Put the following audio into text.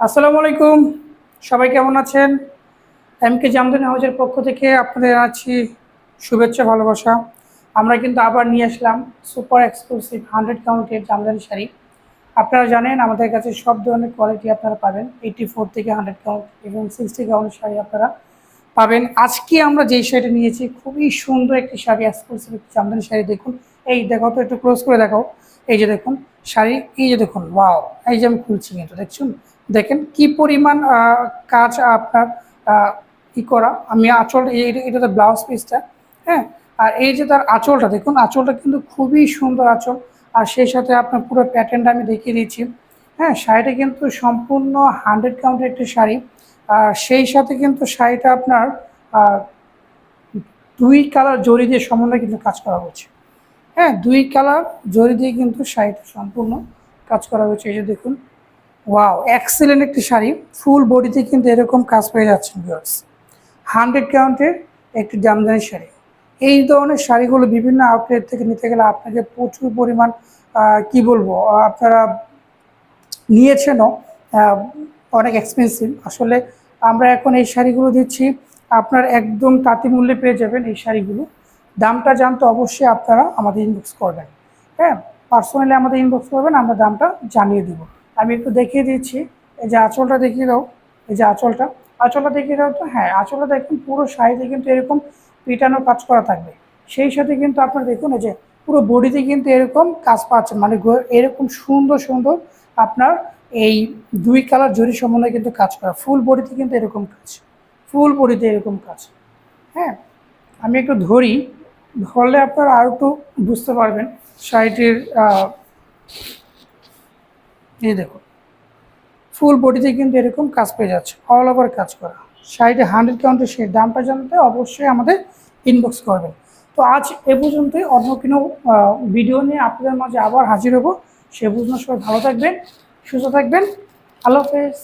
আসসালামু আলাইকুম। সবাই কেমন আছেন? এম কে জামদানি হাউজের পক্ষ থেকে আপনাদের আছি শুভেচ্ছা, ভালোবাসা। আমরা কিন্তু আবার নিয়ে আসলাম সুপার এক্সক্লুসিভ হান্ড্রেড কাউন্টের জামদানি শাড়ি। আপনারা জানেন, আমাদের কাছে সব ধরনের কোয়ালিটি আপনারা পাবেন। এইটি ফোর থেকে হান্ড্রেড কাউন্ট এবং সিক্সটি কাউন্টের শাড়ি আপনারা পাবেন। আজকে আমরা যেই শাড়িটা নিয়েছি, খুবই সুন্দর একটি শাড়ি, এক্সক্লুসিভ জামদানি শাড়ি। দেখুন, এই দেখো তো, একটু ক্লোজ করে দেখাও। এই যে দেখুন, শাড়ি, এই যে দেখুন ওয়াও এই যে আমি খুলছি কিন্তু, দেখছুন? দেখেন কি পরিমাণ কাজ আপনার ই করা। আমি আঁচল এটা তো ব্লাউজ পিসটা হ্যাঁ? আর এই যে তার আঁচলটা, দেখুন, আঁচলটা কিন্তু খুবই সুন্দর আঁচল। আর সেই সাথে আপনার পুরো প্যাটার্নটা আমি দেখিয়ে দিচ্ছি। হ্যাঁ শাড়িটা কিন্তু সম্পূর্ণ হান্ড্রেড কাউন্টের একটি শাড়ি। আর সেই সাথে কিন্তু শাড়িটা আপনার দুই কালার জড়ি দিয়ে সমন্বয়ে কিন্তু কাজ করা হচ্ছে। হ্যাঁ দুই কালার জড়ি দিয়ে কিন্তু শাড়িটা সম্পূর্ণ কাজ করা হয়েছে। এই যে দেখুন, ওয়াও এক্সেলেন্ট একটি শাড়ি। ফুল বডিতে কিন্তু এরকম কাজ পেয়ে যাচ্ছেন ভিউয়ার্স হান্ড্রেড কাউন্টের একটি জামদানি শাড়ি। এই ধরনের শাড়িগুলো বিভিন্ন আউটলেট থেকে নিতে গেলে আপনাকে প্রচুর পরিমাণ কি বলব, আপনারা নিয়েছেনও অনেক এক্সপেন্সিভ আসলে আমরা এখন এই শাড়িগুলো দিচ্ছি, আপনার একদম তাঁতি মূল্যে পেয়ে যাবেন এই শাড়িগুলো। দামটা জানতে অবশ্যই আপনারা আমাদের ইনবক্স করবেন। হ্যাঁ পার্সোনালি আমাদের ইনবক্স করবেন, আমরা দামটা জানিয়ে দিব। আমি একটু দেখিয়ে দিচ্ছি, এই যে আঁচলটা দেখিয়ে দাও, এই যে আঁচলটা। আঁচলটা দেখিয়ে দাও তো? হ্যাঁ আঁচলটা দেখুন, পুরো শাড়িতে কিন্তু এরকম পিটানো কাজ করা থাকবে। সেই সাথে কিন্তু আপনারা দেখুন, এই যে পুরো বডিতে কিন্তু এরকম কাজ পাচ্ছেন মানে এরকম সুন্দর সুন্দর আপনার এই দুই কালার জরি সমন্বয়ে কিন্তু কাজ করা ফুল বডিতে কিন্তু এরকম কাজ ফুল বডিতে এরকম কাজ। হ্যাঁ আমি একটু ধরি ধরলে আপনারা আরও একটু বুঝতে পারবেন শাড়িটির এই দেখুন। ফুল বডিতে কিন্তু এরকম কাজ পেয়ে যাচ্ছে অল ওভার কাজ করা। শাড়িটি হান্ড্রেড কাউন্টের সেই দামটা জানতে অবশ্যই আমাদের ইনবক্স করবেন। তো আজ এ পর্যন্তই, অন্য কোনো ভিডিও নিয়ে আপনাদের মাঝে আবার হাজির হব। সে পর্যন্ত সবাই ভালো থাকবেন, সুস্থ থাকবেন। আল্লাহ হাফেজ।